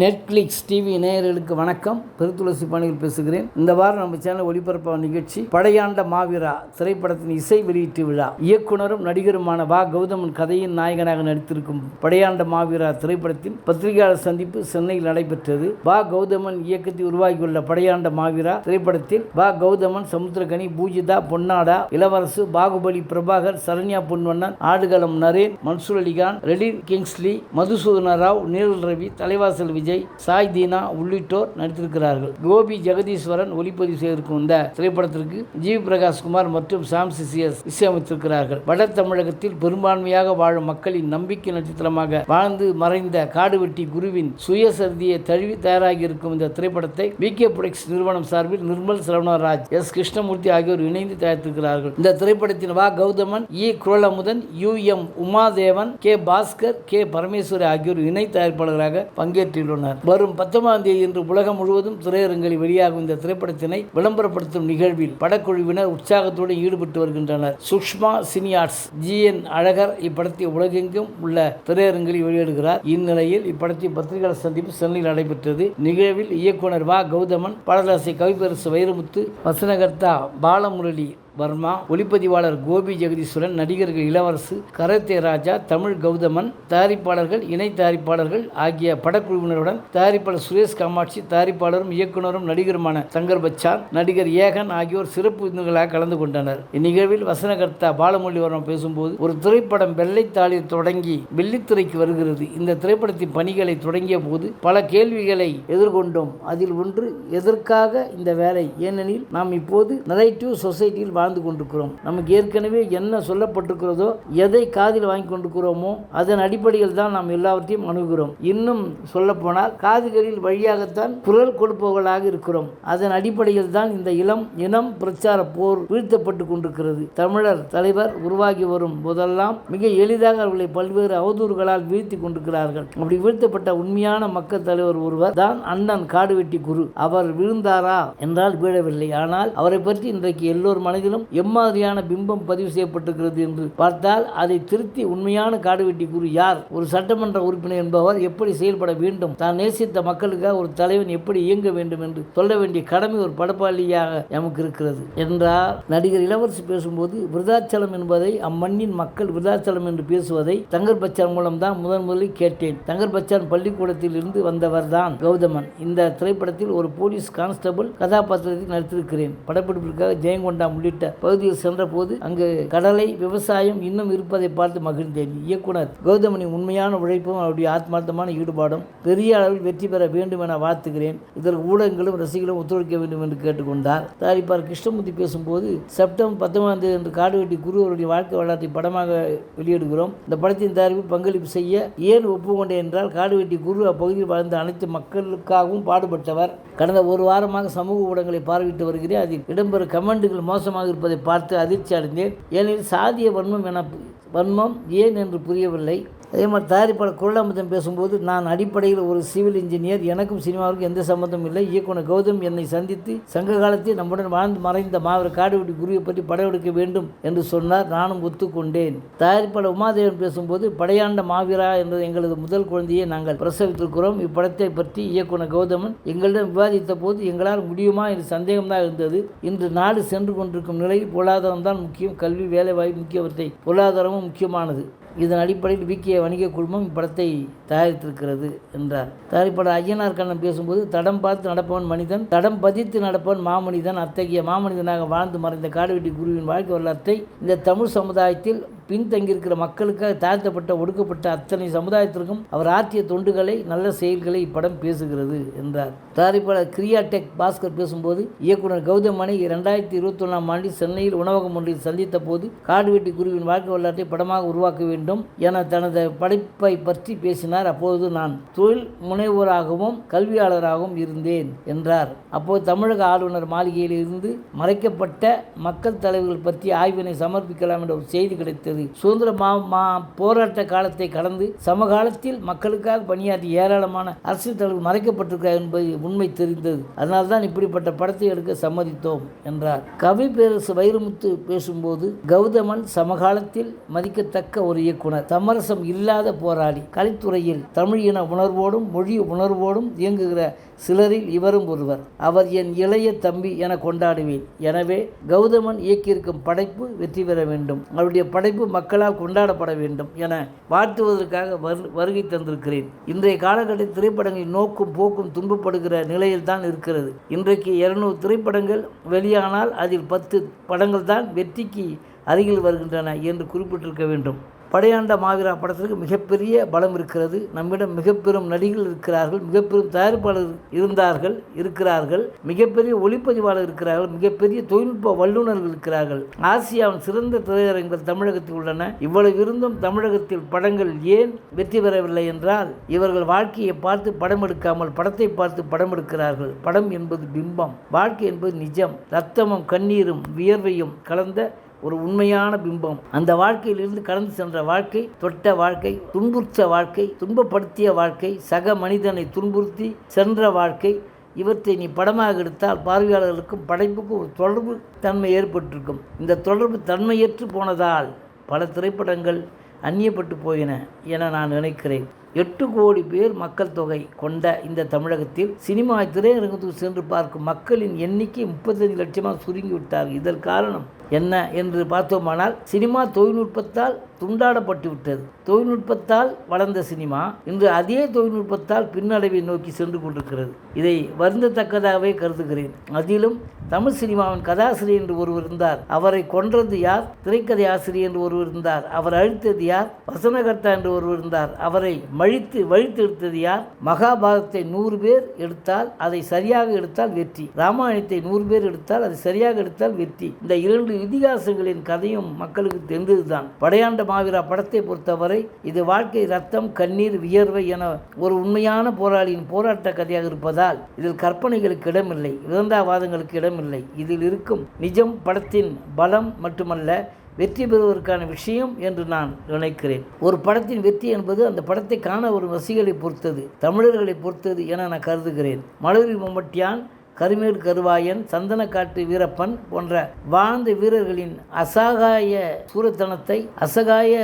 Netflix TV நேயர்களுக்கு வணக்கம். பெருத்துளசி பணியில் பேசுகிறேன். இந்த வாரம் நம்ம சேனல் ஒளிபரப்பான நிகழ்ச்சி படையாண்ட மாவீரா திரைப்படத்தின் இசை வெளியீட்டு விழா. இயக்குனரும் நடிகருமான வா. கௌதமன் கதையின் நாயகனாக நடித்திருக்கும் படையாண்ட மாவீரா திரைப்படத்தின் பத்திரிகையாளர் சந்திப்பு சென்னையில் நடைபெற்றது. வா. கௌதமன் இயக்கத்தில் உருவாகியுள்ள படையாண்ட மாவீரா திரைப்படத்தில் வா. கௌதமன் சமுத்திரகனி பூஜிதா பொன்னாடா இளவரசு பாகுபலி பிரபாகர் சரண்யா பொன்வண்ணன் ஆடுகளம் நரேன் மன்சூர் அலிகான் ரெடி கிங்ஸ்லி மதுசூதன ராவ் நீரல் ரவி தலைவாசல் விஜய் சாய் தீனா உள்ளிட்டோர் நடித்திருக்கிறார்கள். கோபி ஜெகதீஸ்வரன் ஒளிப்பதிவு செய்திருக்கும் இந்த திரைப்படத்திற்கு ஜி. பிரகாஷ் குமார் மற்றும் சாம் சிசிஎஸ் இசையமைத்திருக்கிறார்கள். வட தமிழகத்தில் பெரும்பான்மையாக வாழும் மக்களின் நம்பிக்கை நட்சத்திரமாக வாழ்ந்து மறைந்த காடுவெட்டி குருவின் சுயசரிதியை தழுவி தயாராகி இருக்கும் இந்த திரைப்படத்தை வி கே. புரொடக்ஸ் நிறுவனம் சார்பில் நிர்மல் சரவணராஜ் எஸ். கிருஷ்ணமூர்த்தி ஆகியோர் இணைந்து தயாரித்திருக்கிறார்கள். இந்த திரைப்படத்தின் Va. Gowthaman E. Kuralamudhan U. M. Umadevan K. Baskar K. Parameswari ஆகியோர் இணை தயாரிப்பாளராக பங்கேற்றுள்ளனர் வரும் பத்தொன்பதாம் தேதி இன்று உலகம் முழுவதும் திரையரங்கில் வெளியாகும் இந்த திரைப்படத்தினை விளம்பரப்படுத்தும் நிகழ்வில் படக்குழுவினர் உற்சாகத்துடன் ஈடுபட்டு வருகின்றனர். Sushma cine arts G N Azhagar இப்படத்தை உலகெங்கும் உள்ள திரையரங்கில் வெளியிடுகிறார். இந்நிலையில் இப்படத்தின் பத்திரிகையாளர் சந்திப்பு சென்னையில் நடைபெற்றது. நிகழ்வில் இயக்குனர் வா. கௌதமன் பாடலாசை கவிப்பரசு வைரமுத்து வசனகர்த்தா பாலமுரளி வர்மா ஒளிப்பதிவாளர் கோபி ஜெகதீஸ்வரன் நடிகர்கள் இளவரசு கரத்தே ராஜா தமிழ் கௌதமன் தயாரிப்பாளர்கள் இணை தயாரிப்பாளர்கள் ஆகிய படக்குழுவினருடன் தயாரிப்பாளர் சுரேஷ் காமாட்சி தயாரிப்பாளரும் இயக்குனரும் நடிகருமான சங்கர் பச்சான் நடிகர் ஏகன் ஆகியோர் சிறப்பு விருந்துகளாக கலந்து கொண்டனர். இந்நிகழ்வில் வசனகர்த்தா பாலமொழி பேசும்போது ஒரு திரைப்படம் வெள்ளைத்தாளில் தொடங்கி வெள்ளித்திரைக்கு வருகிறது. இந்த திரைப்படத்தின் பணிகளை தொடங்கிய போது பல கேள்விகளை எதிர்கொண்டோம். அதில் ஒன்று எதற்காக இந்த வேலை? ஏனெனில் நாம் இப்போது நரேட்டிவ் சொசைட்டியில் வாழ்ந்து கொண்டிருக்கிறோம். நமக்கு ஏற்கனவே என்ன சொல்லப்பட்டிருக்கிறதோ எதை காதில் வாங்கி கொண்டிருக்கிறோமோ அதன் அடிப்படையில் தான் நாம் எல்லாவற்றையும் அணுகிறோம் இன்னும் சொல்லப்போனால் காதுகளில் வழியாகத்தான் குரல் கொடுப்பவர்களாக இருக்கிறோம். அதன் அடிப்படையில் தான் இந்த இளம் இனம் பிரச்சார போர் வீழ்த்தப்பட்டு கொண்டிருக்கிறது. தமிழர் தலைவர் உருவாகி வரும் போதெல்லாம் மிக எளிதாக அவர்களை பல்வேறு அவதூறுகளால் வீழ்த்தி கொண்டிருக்கிறார்கள். அப்படி வீழ்த்தப்பட்ட உண்மையான மக்கள் தலைவர் ஒருவர் தான் அண்ணன் காடுவெட்டி குரு. அவர் விழுந்தாரா என்றால் வீழவில்லை. ஆனால் அவரை பற்றி இன்றைக்கு எல்லோர் மனதிலும் எம்மாதிரியான பிம்பம் பதிவு செய்யப்பட்டிருக்கிறது என்று பார்த்தால் அதை திருத்தி உண்மையான காடுவெட்டி குரு யார்? ஒரு சட்டமன்ற உறுப்பினர் என்பவர் எப்படி செயல்பட வேண்டும்? தான் நேசித்த மக்களுக்காக ஒரு தலைவன் எப்படி இயங்க வேண்டும் என்று சொல்ல வேண்டிய கடமை ஒரு படப்பாளியாக நமக்கு இருக்கிறது. என்றால் நடிகர் இளவரசி பேசும்போது விருதாச்சலம் என்பதை அம்மண்ணின் மக்கள் விருதாச்சலம் என்று பேசுவதை தங்கர் பச்சான் முதன் முதலில் கேட்டேன். தங்கர் பச்சான் பள்ளிக்கூடத்தில் இருந்து வந்தவர் தான் கௌதமன். இந்த திரைப்படத்தில் ஒரு போலீஸ் கான்ஸ்டபிள் கதாபாத்திரத்தில் நடித்திருக்கிறேன். படப்பிடிப்பிற்காக ஜெயங்கொண்டா உள்ளிட்ட பகுதியில் சென்றபோது அங்கு கடலை விவசாயம் இன்னும் இருப்பதை பார்த்து மகிழ்ந்தேன். இயக்குனர் கௌதமனின் உண்மையான உழைப்பும் அவருடைய ஆத்மார்த்தமான ஈடுபாடும் பெரிய அளவில் வெற்றி பெற வேண்டும் என வாழ்த்துகிறேன். இதற்கு ஊடகங்களும் ரசிகர்களும் ஒத்துழைக்க வேண்டும் என்று கேட்டுக்கொண்டார். தயாரிப்பார் கிருஷ்ணமூர்த்தி பேசும்போது செப்டம்பர் பத்தொன்பதாம் தேதி அன்று காடுவெட்டி குரு அவருடைய வாழ்க்கை வரலாற்றை படமாக வெளியிடுகிறோம். இந்த படத்தின் தயாரிப்பில் பங்களிப்பு செய்ய ஏன் ஒப்புக்கொண்டேன் என்றால் காடுவெட்டி குரு அப்பகுதியில் வாழ்ந்த அனைத்து மக்களுக்காகவும் பாடுபட்டவர். கடந்த ஒரு வாரமாக சமூக ஊடகங்களை பார்வையிட்டு வருகிறேன். அதில் இடம்பெறும் கமெண்டுகள் மோசமாக இருப்பதை பார்த்து அதிர்ச்சி அடைந்தேன். ஏனெனில் சாதிய வன்மம் என வன்மம் ஏன் என்று புரியவில்லை. அதே மாதிரி தயாரிப்பாளர் குரலமுதம் பேசும்போது நான் அடிப்படையில் ஒரு சிவில் இன்ஜினியர் எனக்கும் சினிமாவுக்கும் எந்த சம்மந்தமும் இல்லை. இயக்குனர் கௌதம் என்னை சந்தித்து சங்க காலத்தில் நம்முடன் வாழ்ந்து மறைந்த மாவீர காடுவெட்டி குருவை பற்றி படம் எடுக்க வேண்டும் என்று சொன்னார். நானும் ஒத்துக்கொண்டேன். தயாரிப்பாளர் உமாதேவன் பேசும்போது படையாண்ட மாவீரா என்ற எங்களது முதல் குழந்தையை நாங்கள் பிரசவித்திருக்கிறோம். இப்படத்தை பற்றி இயக்குனர் கௌதமன் எங்களிடம் விவாதித்த போது எங்களால் முடியுமா என்று சந்தேகம்தான் இருந்தது. இன்று நாடு சென்று கொண்டிருக்கும் நிலையில் பொருளாதாரம் தான் முக்கியம். கல்வி வேலைவாய்ப்பு முக்கியவற்றை பொருளாதாரமும் முக்கியமானது. இதன் அடிப்படையில் விக்கிய வணிக குழுமம் இப்படத்தை தயாரித்திருக்கிறது என்றார். தயாரிப்பாளர் ஐயனார் கண்ணன் பேசும்போது தடம் பார்த்து நடப்பவன் மனிதன் தடம் பதித்து நடப்பவன் மாமனிதன். அத்தகைய மாமனிதனாக வாழ்ந்து மறைந்த காடுவெட்டி குருவின் வாழ்க்கை வரலாற்றை இந்த தமிழ் சமுதாயத்தில் பின்தங்கியிருக்கிற மக்களுக்காக தாழ்த்தப்பட்ட ஒடுக்கப்பட்ட அத்தனை சமுதாயத்திற்கும் அவர் ஆற்றிய தொண்டுகளை நல்ல செயல்களை இப்படம் பேசுகிறது என்றார். தயாரிப்பாளர் கிரியா டெக் பாஸ்கர் பேசும்போது இயக்குனர் கௌதமனை இரண்டாயிரத்தி இருபத்தி ஒன்றாம் ஆண்டில் சென்னையில் உணவகம் ஒன்றில் சந்தித்த போது காடுவெட்டி குருவின் வாழ்க்கை வரலாற்றை படமாக உருவாக்க வேண்டும் என தனது படைப்பை பற்றி பேசினார். அப்போது நான் தொழில் முனைவோராகவும் கல்வியாளராகவும் இருந்தேன் என்றார். அப்போது தமிழக ஆளுநர் மாளிகையில் இருந்து மறைக்கப்பட்ட மக்கள் தலைவர்கள் பற்றி ஆய்வினை சமர்ப்பிக்கலாம் என்ற ஒரு செய்தி கிடைத்தது. விட்டது சுதந்திர மா மா போராட்ட காலத்தை கடந்து சமகாலத்தில் மக்களுக்காக பணியாற்றிய ஏராளமான அரசியல் தலைவர் மறைக்கப்பட்டிருக்கிறார் என்பது உண்மை தெரிந்தது. அதனால்தான் இப்படிப்பட்ட படத்தை எடுக்க சம்மதித்தோம் என்றார். கவி பேரரசு வைரமுத்து பேசும்போது கௌதமன் சமகாலத்தில் மதிக்கத்தக்க ஒரு இயக்குனர் சமரசம் இல்லாத போராளி கலைத்துறையில் தமிழ் இன உணர்வோடும் மொழி உணர்வோடும் இயங்குகிற சிலரில் இவரும் ஒருவர். அவர் என் இளைய தம்பி என கொண்டாடுவேன். எனவே கௌதமன் இயக்கியிருக்கும் படைப்பு வெற்றி பெற வேண்டும். அவருடைய படைப்பு மக்களால் கொண்டாடப்பட வேண்டும் என வாழ்த்துவதற்காக வரு வருகை தந்திருக்கிறேன். இன்றைய காலகட்ட திரைப்படங்களின் நோக்கும் போக்கும் துன்பப்படுகிற நிலையில் தான் இருக்கிறது. இன்றைக்கு இருநூறு திரைப்படங்கள் வெளியானால் அதில் பத்து படங்கள் தான் வெற்றிக்கு அருகில் வருகின்றன என்று குறிப்பிட்டிருக்க வேண்டும். படையாண்ட மாவீரா படத்திற்கு மிகப்பெரிய பலம் இருக்கிறது. நம்மிடம் மிகப்பெரும் நடிகர்கள் இருக்கிறார்கள். மிகப்பெரும் தயாரிப்பாளர் இருந்தார்கள் இருக்கிறார்கள். மிகப்பெரிய ஒளிப்பதிவாளர் இருக்கிறார்கள். மிகப்பெரிய தொழில்நுட்ப வல்லுநர்கள் இருக்கிறார்கள். ஆசியாவின் சிறந்த திரையரங்குகள் தமிழகத்தில் உள்ளன. இவ்வளவு இருந்தும் தமிழகத்தில் படங்கள் ஏன் வெற்றி பெறவில்லை என்றால் இவர்கள் வாழ்க்கையை பார்த்து படம் எடுக்காமல் படத்தை பார்த்து படம் எடுக்கிறார்கள். படம் என்பது பிம்பம் வாழ்க்கை என்பது நிஜம். ரத்தமும் கண்ணீரும் வியர்வையும் கலந்த ஒரு உண்மையான பிம்பம். அந்த வாழ்க்கையிலிருந்து கடந்து சென்ற வாழ்க்கை தொட்ட வாழ்க்கை துன்புற்ற வாழ்க்கை துன்பப்படுத்திய வாழ்க்கை சக மனிதனை துன்புறுத்தி சென்ற வாழ்க்கை இவற்றை நீ படமாக எடுத்தால் பார்வையாளர்களுக்கும் படைப்புக்கும் ஒரு தொடர்பு தன்மை ஏற்பட்டிருக்கும். இந்த தொடர்பு தன்மையற்று போனதால் பல திரைப்படங்கள் அந்நியப்பட்டு போயின என நான் நினைக்கிறேன். எட்டு கோடி பேர் மக்கள் தொகை கொண்ட இந்த தமிழகத்தில் சினிமா திரையரங்கத்துக்கு சென்று பார்க்கும் மக்களின் எண்ணிக்கை முப்பத்தஞ்சு லட்சமாக சுருங்கி விட்டார். இதன் காரணம் என்ன என்று பார்த்தோமானால் சினிமா தொழில்நுட்பத்தால் துண்டாடப்பட்டு விட்டது. தொழில்நுட்பத்தால் வளர்ந்த சினிமா இன்று அதே தொழில்நுட்பத்தால் பின்னடைவை நோக்கி சென்று கொண்டிருக்கிறது. இதை வருந்தத்தக்கதாகவே கருதுகிறேன். அதிலும் தமிழ் சினிமாவின் கதாசிரியர் என்று ஒருவர் இருந்தார். அவரை கொன்றது யார்? திரைக்கதை ஆசிரியர் என்று ஒருவர் இருந்தார். அவர் அழித்தது யார்? வசனகர்த்தா என்று ஒருவர் இருந்தார். அவரை மழித்து வழித்து எடுத்தது யார்? மகாபாரதத்தை நூறு பேர் எடுத்தால் அதை சரியாக எடுத்தால் வெற்றி. ராமாயணத்தை நூறு பேர் எடுத்தால் அதை சரியாக எடுத்தால் வெற்றி. இந்த இரண்டு இதிகாசங்களின் கதையும் மக்களுக்கு தெரிந்ததுதான். படையாண்ட மாவீரா படத்தை பொறுத்தவரை இது வாழ்க்கை ரத்தம் கண்ணீர் வியர்வை என ஒரு உண்மையான போராளியின் போராட்ட கதையாக இருப்பதால் இதில் கற்பனைகளுக்கு இடமில்லை விதந்தாவாதங்களுக்கு இடமில்லை. இதில் இருக்கும் நிஜம் படத்தின் பலம் மட்டுமல்ல வெற்றி பெறுவதற்கான விஷயம் என்று நான் நினைக்கிறேன். ஒரு படத்தின் வெற்றி என்பது அந்த படத்தை காண ஒரு ரசிகளை பொறுத்தது தமிழர்களை பொறுத்தது என நான் கருதுகிறேன். மலரி மம்மட்டியான் கருமேடு கருவாயன் சந்தனக்காட்டு வீரப்பன் போன்ற வாழ்ந்த வீரர்களின் அசகாய சூரத்தனத்தை அசகாய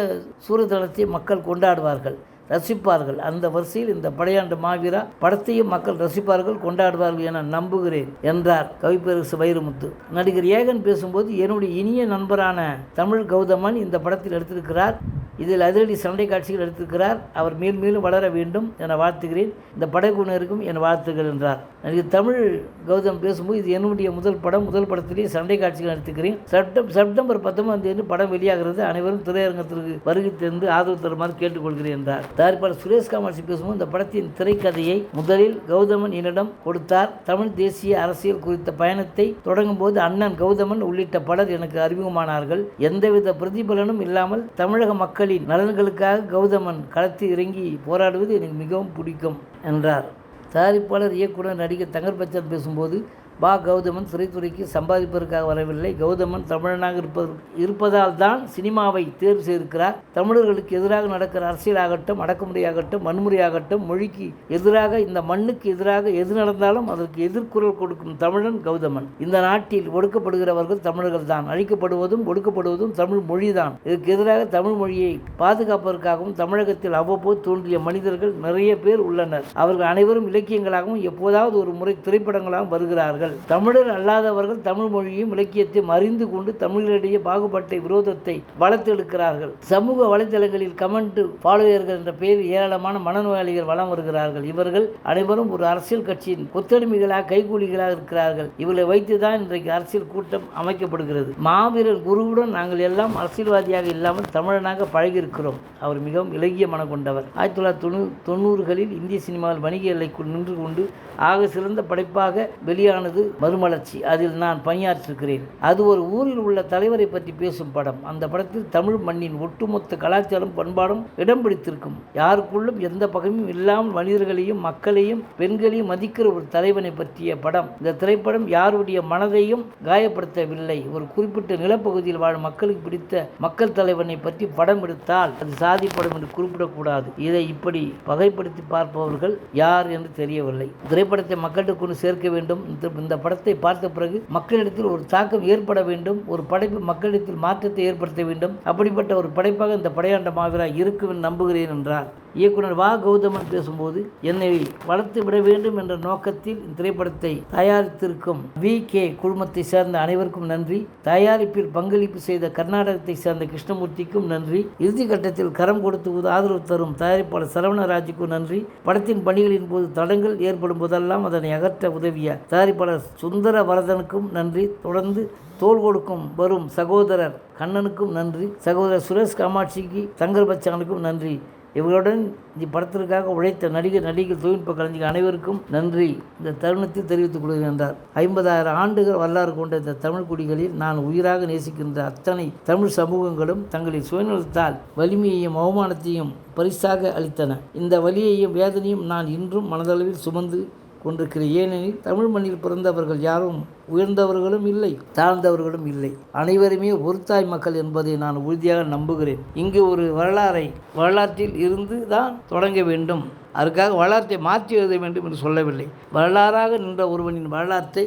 சூரத்தனத்தை மக்கள் கொண்டாடுவார்கள் ரசிப்பார்கள். அந்த வரிசையில் இந்த படையாண்டு மாவீரா படத்தையும் மக்கள் ரசிப்பார்கள் கொண்டாடுவார்கள் என நம்புகிறேன் என்றார் கவிப்பரசு வைரமுத்து. நடிகர் ஏகன் பேசும்போது என்னுடைய இனிய நண்பரான தமிழ் கௌதமன் இந்த படத்தில் எடுத்திருக்கிறார் இதில் அதிரடி சண்டை காட்சிகள் எடுத்திருக்கிறார். அவர் மேல் மேலும் வளர வேண்டும் என வாழ்த்துகிறேன். இந்த படைக்குழுவினருக்கும் என் வாழ்த்துகள் என்றார். நடிகர் தமிழ் கௌதம் பேசும்போது இது என்னுடைய முதல் படம். முதல் படத்திலேயே சண்டை காட்சிகள் எடுத்துக்கிறேன் செப்டம் செப்டம்பர் பத்தொன்பதாம் தேதி படம் வெளியாகிறது. அனைவரும் திரையரங்கத்திற்கு வருகை தந்து ஆதரவு தருமாறு கேட்டுக்கொள்கிறேன் என்றார். தயாரிப்பாளர் சுரேஷ் காமாட்சி பேசும்போது இந்த படத்தின் திரைக்கதையை முதலில் கௌதமன் என்னிடம் கொடுத்தார். தமிழ் தேசிய அரசியல் குறித்த பயணத்தை தொடங்கும் போது அண்ணன் கௌதமன் உள்ளிட்ட பலர் எனக்கு அறிமுகமானார்கள். எந்தவித பிரதிபலனும் இல்லாமல் தமிழக மக்கள் மக்களின் நலன்களுக்காக கௌதமன் களத்தில் இறங்கி போராடுவது எனக்கு மிகவும் பிடிக்கும் என்றார். தயாரிப்பாளர் இயக்குனர் நடிகர் தங்கர் பச்சன் பேசும்போது பா கௌதமன் திரைத்துறைக்கு சம்பாதிப்பதற்காக வரவில்லை. கௌதமன் தமிழனாக இருப்பது இருப்பதால் தான் சினிமாவை தேர்வு செய்திருக்கிறார். தமிழர்களுக்கு எதிராக நடக்கிற அரசியலாகட்டும் அடக்குமுறையாகட்டும் வன்முறையாகட்டும் மொழிக்கு எதிராக இந்த மண்ணுக்கு எதிராக எது நடந்தாலும் அதற்கு எதிர்குரல் கொடுக்கும் தமிழன் கௌதமன். இந்த நாட்டில் ஒடுக்கப்படுகிறவர்கள் தமிழர்கள் தான். அழிக்கப்படுவதும் ஒடுக்கப்படுவதும் தமிழ் மொழிதான். இதற்கு எதிராக தமிழ் மொழியை பாதுகாப்பதற்காகவும் தமிழகத்தில் அவ்வப்போது தோன்றிய மனிதர்கள் நிறைய பேர் உள்ளனர். அவர்கள் அனைவரும் இலக்கியங்களாகவும் எப்போதாவது ஒரு முறை திரைப்படங்களாகவும் வருகிறார்கள். தமிழர் அல்லாதவர்கள் தமிழ் மொழியும் இலக்கியத்தையும் அறிந்து கொண்டு தமிழரிடையே பாகுபாட்டை விரோதத்தை வளர்த்தெடுக்கிறார்கள். சமூக வலைதளங்களில் கமெண்ட் ஃபாலோயர்கள் என்ற பெயரில் ஏராளமான மனநோயாளிகள் வலம் வருகிறார்கள். இவர்கள் அனைவரும் ஒரு அரசியல் கட்சியின் கொத்தடிமைகளாக கைகூலிகளாக இருக்கிறார்கள். இவர்களை வைத்துதான் இன்றைக்கு அரசியல் கூட்டம் அமைக்கப்படுகிறது. மாவீரர் குருவுடன் நாங்கள் எல்லாம் அரசியல்வாதியாக இல்லாமல் தமிழனாக பழகியிருக்கிறோம். அவர் மிகவும் இலகிய மனம் கொண்டவர். ஆயிரத்தி தொள்ளாயிரத்தி தொண்ணூ தொண்ணூறுகளில் இந்திய சினிமாவில் வணிக எல்லைக்குள் நின்று கொண்டு ஆக சிறந்த படைப்பாக வெளியானது என்பது மறுமலர்ச்சி. அதில் நான் பணியாற்றிருக்கிறேன். அது ஒரு ஊரில் உள்ள தலைவரை பற்றி பேசும் படம். அந்த படத்தில் தமிழ் மண்ணின் ஒட்டுமொத்த கலாச்சாரம் பண்பாடும் இடம் பிடித்திருக்கும். யாருக்குள்ளும் எந்த பகையும் இல்லாமல் மனிதர்களையும் மக்களையும் பெண்களையும் மதிக்கிற ஒரு தலைவனை பற்றிய படம். இந்த திரைப்படம் யாருடைய மனதையும் காயப்படுத்தவில்லை. ஒரு குறிப்பிட்ட நிலப்பகுதியில் வாழும் மக்களுக்கு பிடித்த மக்கள் தலைவனை பற்றி படம் எடுத்தால் அது சாதி படம் என்று குறிப்பிடக்கூடாது. இதை இப்படி பகைப்படுத்தி பார்ப்பவர்கள் யார் என்று தெரியவில்லை. திரைப்படத்தை மக்களிடம் கொண்டு சேர்க்க வேண்டும். இந்த- படத்தை பார்த்த பிறகு மக்களிடத்தில் ஒரு தாக்கம் ஏற்பட வேண்டும் ஒரு படைப்பு மக்களிடத்தில் மாற்றத்தை ஏற்படுத்த வேண்டும். அப்படிப்பட்ட ஒரு படைப்பாக இந்த படையாண்ட மாவீரா இருக்கும் என்று நம்புகிறேன் என்றார். இயக்குனர் வா கௌதமன் பேசும்போது என்னை வளர்த்து விட வேண்டும் என்ற நோக்கத்தில் திரைப்படத்தை தயாரித்திருக்கும் வி. கே. குழுமத்தை சேர்ந்த அனைவருக்கும் நன்றி. தயாரிப்பில் பங்களிப்பு செய்த கர்நாடகத்தை சேர்ந்த கிருஷ்ணமூர்த்திக்கும் நன்றி. இறுதிக்கட்டத்தில் கரம் கொடுத்து ஆதரவு தரும் தயாரிப்பாளர் சரவணராஜுக்கும் நன்றி. படத்தின் பணிகளின் போது தடங்கள் ஏற்படும் போதெல்லாம் அதனை அகற்ற உதவிய தயாரிப்பாளர் சுந்தர வரதனுக்கும் நன்றி. தொடர்ந்து தோல் கொடுக்கும் வரும் சகோதரர் கண்ணனுக்கும் நன்றி. சகோதரர் சுரேஷ் காமாட்சிக்கு சங்கர் பச்சானுக்கும் நன்றி. இவர்களுடன் இப்படத்திற்காக உழைத்த நடிகர் நடிகர் தொழில்நுட்ப கலைஞர் அனைவருக்கும் நன்றி. இந்த தருணத்தில் தெரிவித்துக் கொள்கிறேன் என்றார். ஐம்பதாயிரம் ஆண்டுகள் வரலாறு கொண்ட இந்த தமிழ் குடிகளில் நான் உயிராக நேசிக்கின்ற அத்தனை தமிழ் சமூகங்களும் தங்களின் சுயநலத்தால் வலிமையையும் அவமானத்தையும் பரிசாக அளித்தன. இந்த வலியையும் வேதனையும் நான் இன்றும் மனதளவில் சுமந்து கொண்டிருக்கிறேன். ஏனெனில் தமிழ் மண்ணில் பிறந்தவர்கள் யாரும் உயர்ந்தவர்களும் இல்லை தாழ்ந்தவர்களும் இல்லை. அனைவருமே ஒரு தாய் மக்கள் என்பதை நான் உறுதியாக நம்புகிறேன். இங்கு ஒரு வரலாறை வரலாற்றில் இருந்து தான் தொடங்க வேண்டும். அதற்காக வரலாற்றை மாற்றி எழுத வேண்டும் என்று சொல்லவில்லை. வரலாறாக நின்ற ஒருவனின் வரலாற்றை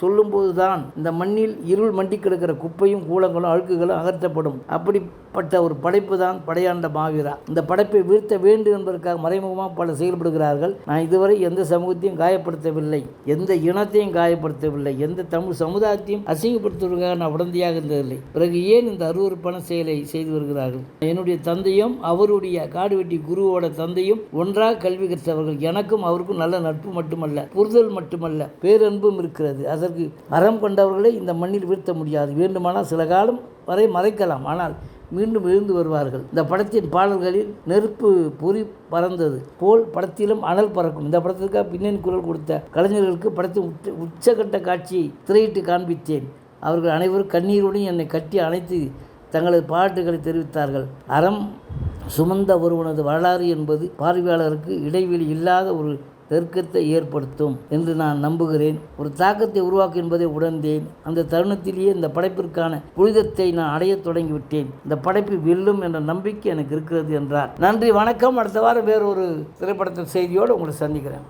சொல்லும்போது தான் இந்த மண்ணில் இருள் மண்டி கிடக்கிற குப்பையும் கூலங்களும் அழுக்குகளும் அகற்றப்படும். அப்படிப்பட்ட ஒரு படைப்பு தான் படையாண்ட மாவீரா. இந்த படைப்பை வீழ்த்த வேண்டும் என்பதற்காக மறைமுகமாக பல செயல்படுகிறார்கள். நான் இதுவரை எந்த சமூகத்தையும் காயப்படுத்தவில்லை. எந்த இனத்தையும் காயப்படுத்தவில்லை. எந்த தமிழ் சமுதாயத்தையும் அசிங்கப்படுத்துவதற்காக நான் உடந்தையாக இருந்ததில்லை. பிறகு ஏன் இந்த அருவறுப்பான செயலை செய்து வருகிறார்கள்? என்னுடைய தந்தையும் அவருடைய காடுவெட்டி குருவோட தந்தையும் ஒன்றாக கல்வி கற்றவர்கள். எனக்கும் அவருக்கும் நல்ல நட்பு மட்டுமல்ல புரிதல் மட்டுமல்ல பேரன்பும் இருக்கிறது. அதற்கு அறம் கொண்டவர்களை இந்த மண்ணில் வீழ்த்த முடியாது. வேண்டுமானால் சில காலம் வரை மறைக்கலாம். ஆனால் மீண்டும் எழுந்து வருவார்கள். இந்த படத்தின் பாடல்களில் நெருப்பு பொறி பறந்தது போல் படத்திலும் அனல் பறக்கும். இந்த படத்திற்காக பின்னணி குரல் கொடுத்த கலைஞர்களுக்கு படத்தின் உச்ச உச்சகட்ட காட்சியை திரையிட்டு காண்பித்தேன். அவர்கள் அனைவரும் கண்ணீருடன் என்னை கட்டி அணைத்து தங்களது பாராட்டுகளை தெரிவித்தார்கள். அறம் சுமந்த ஒருவனது வரலாறு என்பது பார்வையாளருக்கு இடைவெளி இல்லாத ஒரு நெருக்கத்தை ஏற்படுத்தும் என்று நான் நம்புகிறேன். ஒரு தாக்கத்தை உருவாக்கும் என்பதை உணர்ந்தேன். அந்த தருணத்திலேயே இந்த படைப்பிற்கான புனிதத்தை நான் அடையத் தொடங்கிவிட்டேன். இந்த படைப்பு வெல்லும் என்ற நம்பிக்கை எனக்கு இருக்கிறது என்றார். நன்றி வணக்கம். அடுத்த வாரம் வேறொரு திரைப்படத்தின் செய்தியோடு உங்களை சந்திக்கிறேன்.